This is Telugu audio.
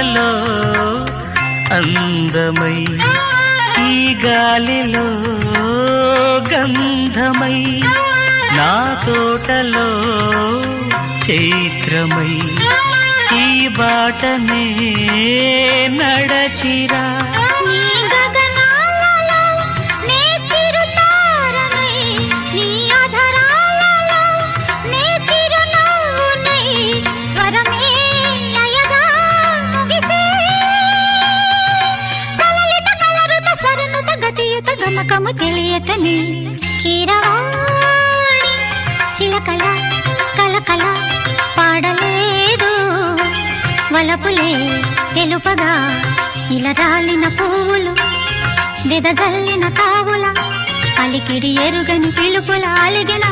తోటలో అందమై ఈ గాలిలో గంధమై నా తోటలో చైత్రమై ఈ బాటనే చిలకము తెలియతని. కీరవాణి చిలకల కలకల పాడలేదు. వలపులే తెలుపగా ఇలరాలిన పువ్వులు వెదజల్లిన తావుల అలికిడి ఎరుగని పిలుపుల అలిగిన